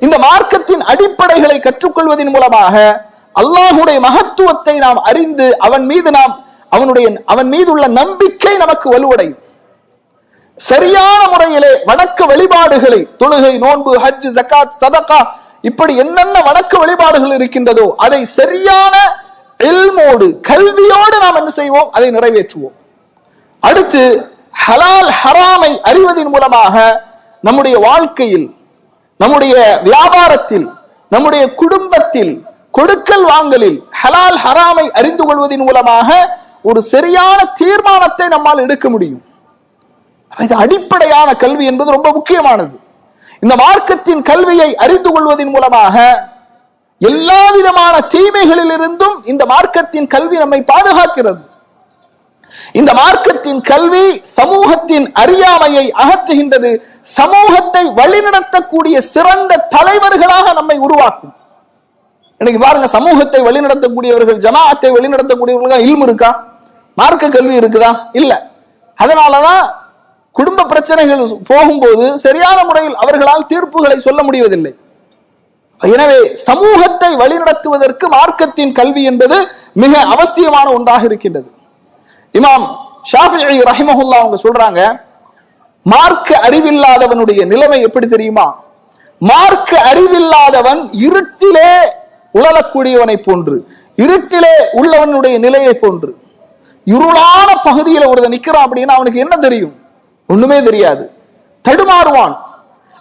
இந்த மார்க்கத்தின் அடிப்படைகளை கற்றுக்கொள்வதன் மூலமாக அல்லாஹுடைய மகத்துவத்தை நாம் அறிந்து அவன் மீது நாம் அவனுடைய அவன் மீது உள்ள நம்பிக்கை நமக்கு வலுவடையும். சரியான முறையிலே வணக்க வழிபாடுகளை தொழுகை நோன்பு ஹஜ் ஜக்காத் சதகா இப்படி என்னென்ன வணக்க வழிபாடுகள் இருக்கின்றதோ அதை சரியான கல்வியோடு நாம் என்ன செய்வோம்? அதை நிறைவேற்றுவோம். அடுத்து ஹலால் ஹராமை அறிவதன் மூலமாக நம்முடைய வாழ்க்கையில் நம்முடைய வியாபாரத்தில் நம்முடைய குடும்பத்தில் கொடுக்கல் வாங்கலில் ஹலால் ஹராமை அறிந்து கொள்வதன் மூலமாக ஒரு சரியான தீர்மானத்தை நம்மால் எடுக்க முடியும். இது அடிப்படையான கல்வி என்பது ரொம்ப முக்கியமானது. இந்த மார்க்கத்தின் கல்வியை அறிந்து கொள்வதன் மூலமாக எல்லா விதமான தீமைகளிலிருந்தும் இந்த மார்க்கத்தின் கல்வி நம்மை பாதுகாக்கிறது. இந்த மார்க்கத்தின் கல்வி சமூகத்தின் அறியாமையை அகற்றுகின்றது. சமூகத்தை வழிநடத்தக்கூடிய சிறந்த தலைவர்களாக நம்மை உருவாக்கும். இன்னைக்கு பாருங்க சமூகத்தை வழிநடத்தக்கூடியவர்கள் ஜமாத்தை வழிநடத்தக்கூடியவர்களுக்கு இல்மு இருக்கா? மார்க்க கல்வி இருக்குதா? இல்ல. அதனாலதான் குடும்ப பிரச்சனைகள் போகும்போது சரியான முறையில் அவர்களால் தீர்ப்புகளை சொல்ல முடிவதில்லை. எனவே சமூகத்தை வழிநடத்துவதற்கு மார்க்கத்தின் கல்வி என்பது மிக அவசியமான ஒன்றாக இருக்கின்றது. இமாம் ஷாஃபி ரஹிமஹுல்லா அவங்க சொல்றாங்க மார்க்க அறிவில்லாதவனுடைய நிலைமை எப்படி தெரியுமா? மார்க்க அறிவில்லாதவன் இருட்டிலே உழலக்கூடியவனை போன்று இருட்டிலே உள்ளவனுடைய நிலையை போன்று இருளான பகுதியில் ஒருத்தன் நிக்கிறான் அப்படின்னா அவனுக்கு என்ன தெரியும்? ஒண்ணுமே தெரியாது. தடுமாறுவான்.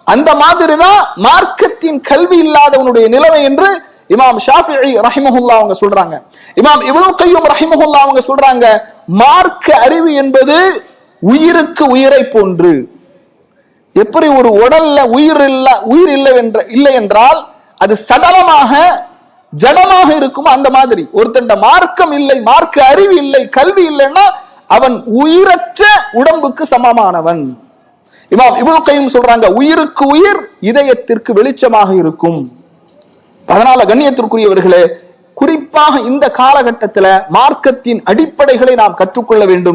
அந்த மாதிரி தான் மார்க்கத்தின் கல்வி இல்லாதவனுடைய நிலைமை என்று இமாம் ஷாஃபி ரஹிமஹுல்லா அவங்க சொல்றாங்க. இமாம் இவ்வளவு கையும் ரஹிமஹுல்லா அவங்க சொல்றாங்க மார்க்க அறிவு என்பது உயிருக்கு உயிரை போன்று. எப்படி ஒரு உடல்ல உயிர் இல்ல உயிர் இல்லை என்ற இல்லை என்றால் அது சடலமாக ஜடமாக இருக்கும் அந்த மாதிரி. ஒருத்தண்ட மார்க்கம் இல்லை மார்க்க அறிவு இல்லை கல்வி இல்லைன்னா அவன் உயிரற்ற உடம்புக்கு சமமானவன். இமாம் இவ்வளவு கையும் சொல்றாங்க உயிருக்கு உயிர் இதயத்திற்கு வெளிச்சமாக இருக்கும். அதனால கண்ணியத்திற்குரியவர்களே குறிப்பாக இந்த காலகட்டத்தில் மார்க்கத்தின் அடிப்படைகளை நாம் கற்றுக்கொள்ள வேண்டும்.